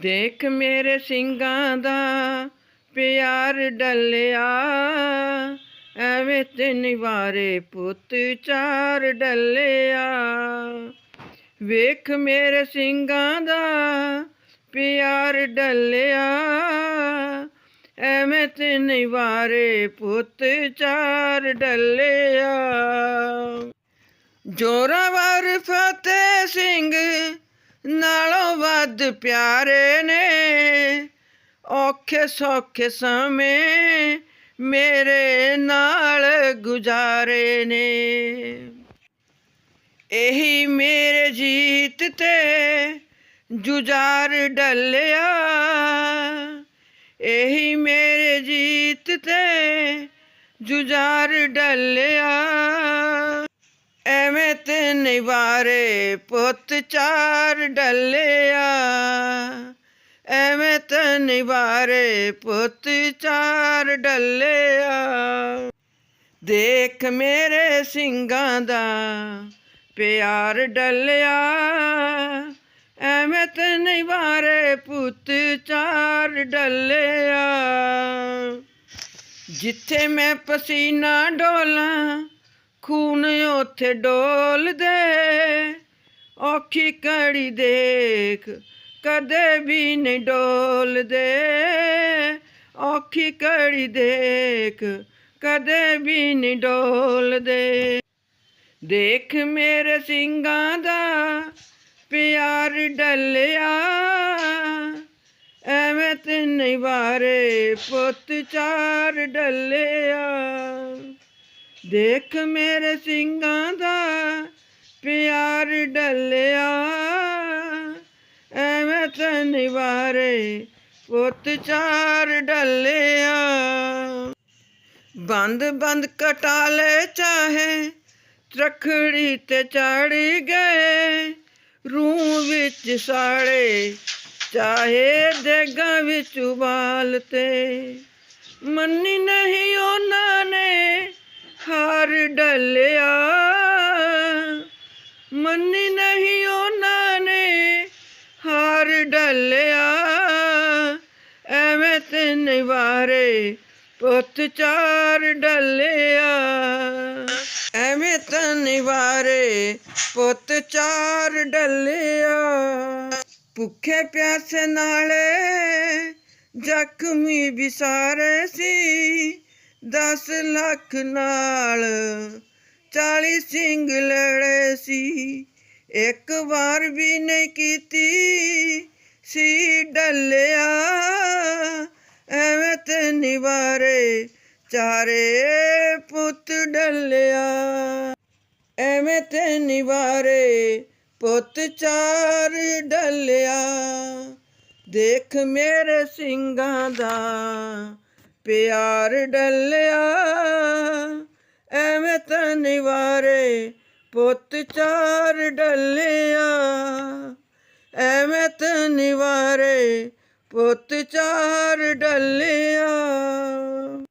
ਦੇਖ ਮੇਰੇ ਸਿੰਘਾਂ ਦਾ ਪਿਆਰ ਡੱਲਿਆ। ਐਵੇਂ ਤੇ ਨਿਵਾਰੇ ਪੁੱਤ ਚਾਰ ਡੱਲਿਆ। ਵੇਖ ਮੇਰੇ ਸਿੰਘਾਂ ਦਾ ਪਿਆਰ ਡੱਲਿਆ। ਐਵੇਂ ਤੇ ਨਿਵਾਰੇ ਪੁੱਤ ਚਾਰ ਡੱਲਿਆ। ਜੋਰਾਵਰ ਫਤਿਹ ਸਿੰਘ ਨਾਲ ਵੱਧ ਪਿਆਰੇ ਨੇ। ਔਖੇ ਸੌਖੇ ਸਮੇਂ ਮੇਰੇ ਨਾਲ ਗੁਜ਼ਾਰੇ ਨੇ। ਇਹੀ ਮੇਰੇ ਜੀਤ ਤੇ ਜੁਝਾਰ ਡੱਲਿਆ। ਇਹੀ ਮੇਰੇ ਜੀਤ ਤੇ ਜੁਝਾਰ ਡੱਲਿਆ। ਤੇ ਪੁੱਤ ਚਾਰ ਡੱਲਿਆ। ਐਵੇਂ ਤੇ ਨਿਵਾਰੇ ਪੁੱਤ ਚਾਰ ਡੱਲਿਆ। ਦੇਖ ਮੇਰੇ ਸਿੰਘਾਂ ਦਾ ਪਿਆਰ ਡੱਲਿਆ। ਐਵੇਂ ਤੇ ਨਿਵਾਰੇ ਪੁੱਤ ਚਾਰ ਡੱਲਿਆ। ਜਿੱਥੇ ਮੈਂ ਪਸੀਨਾ ਡੋਲਾਂ ਖੂਨ ਉੱਥੇ ਡੋਲਦੇ। ਔਖੀ ਕੜੀ ਦੇਖ ਕਦੇ ਵੀ ਨਹੀਂ ਡੋਲਦੇ। ਔਖੀ ਕੜੀ ਦੇਖ ਕਦੇ ਵੀ ਨਹੀਂ ਡੋਲਦੇ। ਦੇਖ ਮੇਰੇ ਸਿੰਘਾਂ ਦਾ ਪਿਆਰ ਡੱਲਿਆ। ਐਵੇਂ ਤੇ ਨਹੀਂ ਵਾਰੇ ਪੁੱਤ ਚਾਰ ਡੱਲਿਆ। ਦੇਖ ਮੇਰੇ ਸਿੰਘਾਂ ਦਾ ਪਿਆਰ ਡੱਲਿਆ। ਐਵੇਂ ਤੇ ਨਿਵਾਰੇ ਪੁੱਤ ਚਾਰ ਡੱਲਿਆ। ਬੰਦ ਬੰਦ ਕਟਾਲੇ ਚਾਹੇ ਰਖੜੀ ਤੇ ਚੜ ਗਏ। ਰੂਹ ਵਿੱਚ ਸਾੜੇ ਚਾਹੇ ਦੇਗਾ ਵਿੱਚ ਉਬਾਲ ਤੇ। ਮੰਨੀ ਨਹੀਂ ਉਹਨਾਂ ਨੇ ਡੱਲਿਆ। ਮੰਨੀ ਨਹੀਂ ਉਹਨਾਂ ਨੇ ਹਾਰ ਡੱਲਿਆ। ਐਵੇਂ ਤੇ ਨਿਵਾਰੇ ਪੁੱਤ ਚਾਰ ਡੱਲਿਆ। ਐਵੇਂ ਤੇ ਨਿਵਾਰੇ ਪੁੱਤ ਚਾਰ ਡੱਲਿਆ। ਭੁੱਖੇ ਪਿਆਸੇ ਨਾਲੇ ਜ਼ਖਮੀ ਵਿਸਾਰੇ ਸੀ। ਦਸ ਲੱਖ ਨਾਲ ਚਾਲੀ ਸਿੰਘ ਲੜੇ ਸੀ। ਇੱਕ ਵਾਰ ਵੀ ਨਹੀਂ ਕੀਤੀ ਸੀ ਡੱਲਿਆ। ਐਵੇਂ ਤੇ ਨਿਵਾਰੇ ਚਾਰੇ ਪੁੱਤ ਡੱਲਿਆ। ਐਵੇਂ ਤੇ ਨਿਵਾਰੇ ਪੁੱਤ ਚਾਰ ਡੱਲਿਆ। ਦੇਖ ਮੇਰੇ ਸਿੰਘਾਂ ਦਾ ਪਿਆਰ ਡੱਲਿਆ ਐਵੇਂ ਤਾਂ ਨਿਵਾਰੇ ਪੁੱਤ ਚਾਰ ਡੱਲਿਆ। ਐਵੇਂ ਤਾਂ ਨਿਵਾਰੇ ਪੁੱਤ ਚਾਰ ਡੱਲਿਆ।